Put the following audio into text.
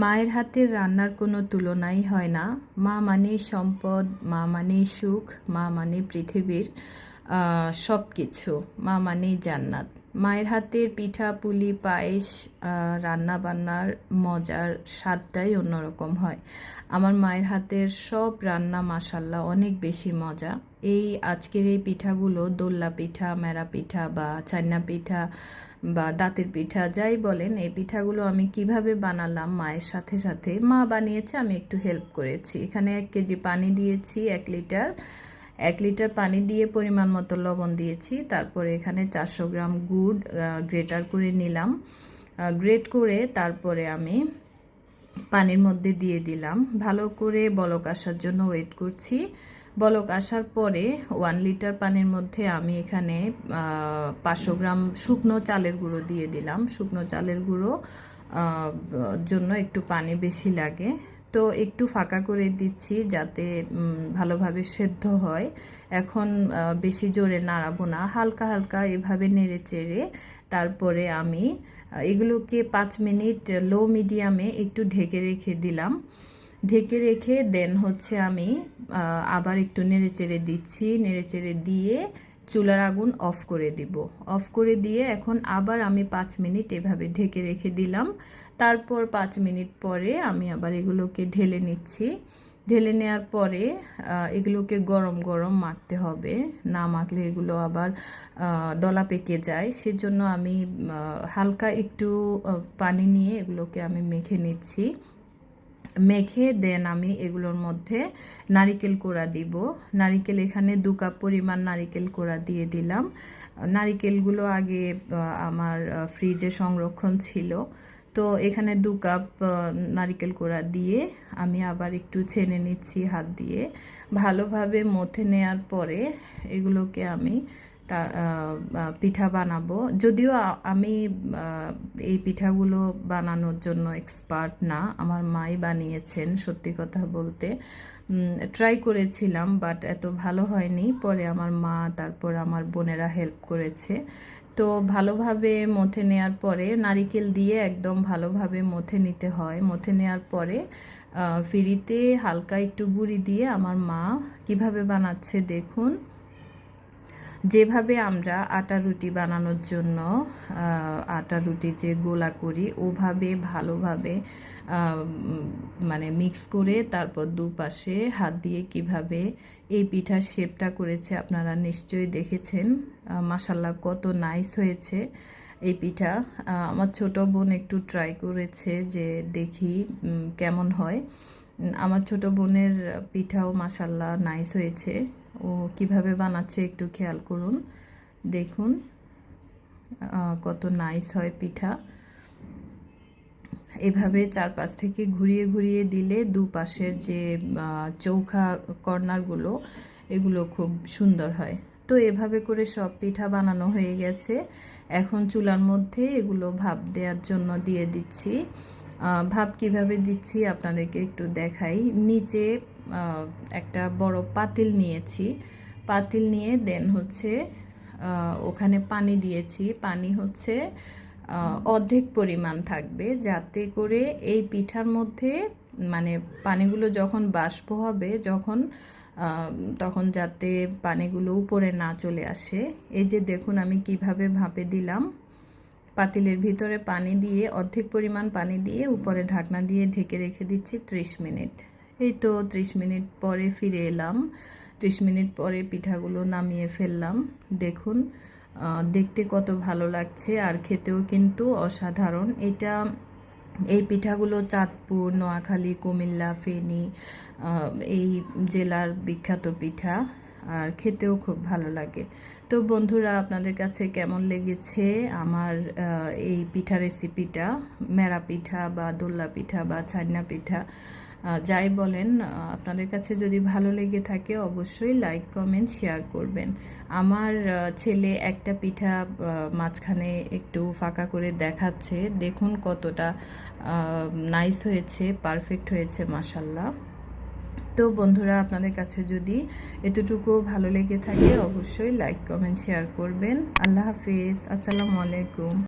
মায়ের হাতের রান্নার কোনো তুলনাই হয় না। মা মানে সম্পদ, মা মানে সুখ, মা মানে পৃথিবীর সব কিছু মা মানেই জান্নাত। মায়ের হাতের পিঠা, পুলি, পায়েস রান্না বান্নার মজার স্বাদটাই অন্যরকম হয়। আমার মায়ের হাতের সব রান্না মাসাল্লাহ অনেক বেশি মজা। এই আজকের এই পিঠাগুলো দোল্লা পিঠা, মেরা পিঠা বা চান্না পিঠা বা দাঁতের পিঠা যাই বলেন, এই পিঠাগুলো আমি কীভাবে বানালাম মায়ের সাথে সাথে, মা বানিয়েছে, আমি একটু হেল্প করেছি। এখানে এক কেজি পানি দিয়েছি, এক লিটার এক লিটার পানি দিয়ে পরিমাণ মতো লবণ দিয়েছি। তারপরে এখানে চারশো গ্রাম গুড় গ্রেটার করে নিলাম। গ্রেট করে তারপরে আমি পানির মধ্যে দিয়ে দিলাম। ভালো করে বলক আসার জন্য ওয়েট করছি। বলক আসার পরে ওয়ান লিটার পানির মধ্যে আমি এখানে পাঁচশো গ্রাম শুকনো চালের গুঁড়ো দিয়ে দিলাম। শুকনো চালের গুঁড়ো জন্য একটু পানি বেশি লাগে। তো একটু ফাঁকা করে দিচ্ছি যাতে ভালোভাবে সেদ্ধ হয়। এখন বেশি জোরে নাড়াবো না। হালকা হালকা এভাবে নেড়ে চেড়ে তারপরে আমি এগুলোকে পাঁচ মিনিট লো মিডিয়ামে একটু ঢেকে রেখে দিলাম। ঢেকে রেখে দেন হচ্ছে আমি আবার একটু নেড়ে চেড়ে দিচ্ছি। নেড়ে চেড়ে দিয়ে চুলার আগুন অফ করে দিব। অফ করে দিয়ে এখন আবার আমি পাঁচ মিনিট এভাবে ঢেকে রেখে দিলাম। তারপর পাঁচ মিনিট পরে আমি আবার এগুলোকে ঢেলে নিচ্ছি। ঢেলে নেওয়ার পরে এগুলোকে গরম গরম মাখতে হবে। না মাখলে এগুলো আবার দলা পেকে যায়। সেজন্য আমি হালকা একটু পানি নিয়ে এগুলোকে আমি মেখে নিচ্ছি। মেখে দেন আমি এগুলোর মধ্যে নারিকেল কোড়া দিব। নারিকেল এখানে দু কাপ পরিমাণ নারিকেল কোড়া দিয়ে দিলাম। নারিকেলগুলো আগে আমার ফ্রিজে সংরক্ষণ ছিল। তো এখানে দু কাপ নারিকেল কোড়া দিয়ে আমি আবার একটু ছেনে নিচ্ছি হাত দিয়ে। ভালোভাবে মথে নেয়ার পরে এগুলোকে আমি তা পিঠা বানাবো। যদিও আমি এই পিঠাগুলো বানানোর জন্য এক্সপার্ট না, আমার মাই বানিয়েছেন সত্যি কথা বলতে। ট্রাই করেছিলাম বাট এত ভালো হয়নি। পরে আমার মা, তারপর আমার বোনেরা হেল্প করেছে। তো ভালোভাবে মথে নেওয়ার পরে নারিকেল দিয়ে একদম ভালোভাবে মথে নিতে হয়। মথে নেওয়ার পরে ফিরিতে হালকা একটু গুঁড়ি দিয়ে আমার মা কীভাবে বানাচ্ছে দেখুন। যেভাবে আমরা আটা রুটি বানানোর জন্য আটা রুটি যে গোলা করি, ওভাবে ভালোভাবে মানে মিক্স করে তারপর দুপাশে হাত দিয়ে কীভাবে এই পিঠার শেপটা করেছে আপনারা নিশ্চয়ই দেখেছেন। মাসাল্লাহ কত নাইস হয়েছে এই পিঠা। আমার ছোট বোন একটু ট্রাই করেছে যে দেখি কেমন হয়। আমার ছোট বোনের পিঠাও মাসাল্লাহ নাইস হয়েছে। ও কীভাবে বানাচ্ছে একটু খেয়াল করুন। দেখুন কত নাইস হয় পিঠা। এভাবে চারপাশ থেকে ঘুরিয়ে ঘুরিয়ে দিলে দুপাশের যে চৌখা কর্নারগুলো এগুলো খুব সুন্দর হয়। তো এভাবে করে সব পিঠা বানানো হয়ে গেছে। এখন চুলার মধ্যে এগুলো ভাপ দেওয়ার জন্য দিয়ে দিচ্ছি। ভাব কীভাবে দিচ্ছি আপনাদেরকে একটু দেখাই। নিচে একটা বড় পাতিল নিয়েছি। পাতিল নিয়ে দেন হচ্ছে ওখানে পানি দিয়েছি। পানি হচ্ছে অর্ধেক পরিমাণ থাকবে যাতে করে এই পিঠার মধ্যে মানে পানিগুলো যখন বাষ্প হবে, যখন তখন যাতে পানিগুলো উপরে না চলে আসে। এই যে দেখুন আমি কীভাবে ভাপে দিলাম। পাতিলের ভিতরে পানি দিয়ে, অর্ধেক পরিমাণ পানি দিয়ে উপরে ঢাকনা দিয়ে ঢেকে রেখে দিচ্ছি ত্রিশ মিনিট। এই তো ত্রিশ মিনিট পরে ফিরে এলাম। ত্রিশ মিনিট পরে পিঠাগুলো নামিয়ে ফেললাম। দেখুন দেখতে কত ভালো লাগছে আর খেতেও কিন্তু অসাধারণ। এটা, এই পিঠাগুলো চাঁদপুর, নোয়াখালী, কুমিল্লা, ফেনী এই জেলার বিখ্যাত পিঠা। আর খেতেও খুব ভালো লাগে। তো বন্ধুরা, আপনাদের কাছে কেমন লেগেছে আমার এই পিঠা রেসিপিটা মেরা পিঠা বা দোল্লা পিঠা বা ছান্না পিঠা? যাই বলেন আপনাদের কাছে যদি ভালো লেগে থাকে অবশ্যই লাইক কমেন্ট শেয়ার করবেন। আমার ছেলে একটা পিঠা মাঝখানে একটু ফাঁকা করে দেখাচ্ছে। দেখুন কতটা নাইস হয়েছে পারফেক্ট হয়েছে মাসাল্লাহ তো বন্ধুরা, আপনাদের কাছে যদি এতটুকু ভালো লেগে থাকে, অবশ্যই লাইক কমেন্ট শেয়ার করবেন। আল্লাহ হাফিজ। আসসালামু আলাইকুম।